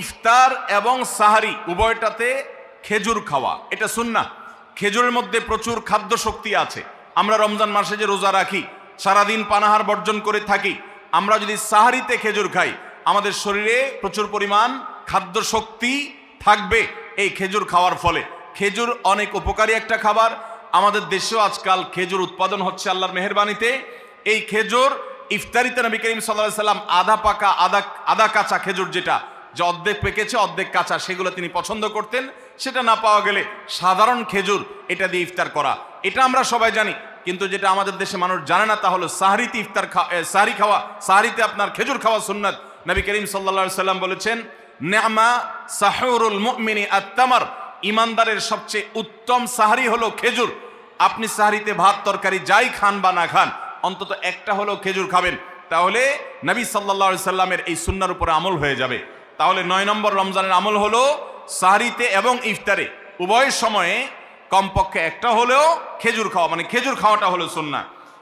ইফতার এবং সাহারি উভয়টাতে খেজুর খাওয়া, এটা সুন্না খেজুরের মধ্যে প্রচুর খাদ্য শক্তি আছে। আমরা রমজান মাসে যে রোজা রাখি, সারাদিন পানাহার বর্জন করে থাকি, আমরা যদি সাহারিতে খেজুর খাই, আমাদের শরীরে প্রচুর পরিমাণ খাদ্য শক্তি থাকবে এই খেজুর খাওয়ার ফলে। খেজুর অনেক উপকারী একটা খাবার। আমাদের দেশেও আজকাল খেজুর উৎপাদন হচ্ছে আল্লাহর মেহরবানিতে। এই খেজুর ইফতারিতে নবী করিম সাল্লাহ সাল্লাম আধা পাকা, আধা আধা কাঁচা খেজুর যেটা যে অর্ধেক পেকেছে অর্ধেক কাঁচা সেগুলো তিনি পছন্দ করতেন। সেটা না পাওয়া গেলে সাধারণ খেজুর এটা দিয়ে ইফতার করা। এটা আমরা সবাই জানি কিন্তু যেটা আমাদের দেশে মানুষ জানে না তা হলো সাহারিতে ইফতার খা এ, সাহারি খাওয়া সাহারিতে আপনার খেজুর খাওয়া সুন্নাত। নবী করিম সাল্লা সাল্লাম বলেছেন নেমা সাহরুল মুমিনী আত্মামার ইমানদারের সবচেয়ে উত্তম সাহারি হলো খেজুর। আপনি সাহারিতে ভাত তরকারি যাই খান বা না খান অন্তত একটা হলো খেজুর খাবেন। তাহলে নবী সাল্লা সাল্লামের এই সুন্নার উপরে আমল হয়ে যাবে। তাহলে নয় নম্বর রমজানের আমল হলো সাহারিতে এবং ইফতারে। উভয় সময়ে কমপক্ষে একটা হলেও খেজুর খাওয়া মানে খেজুর খাওয়াটা হলো সুন্না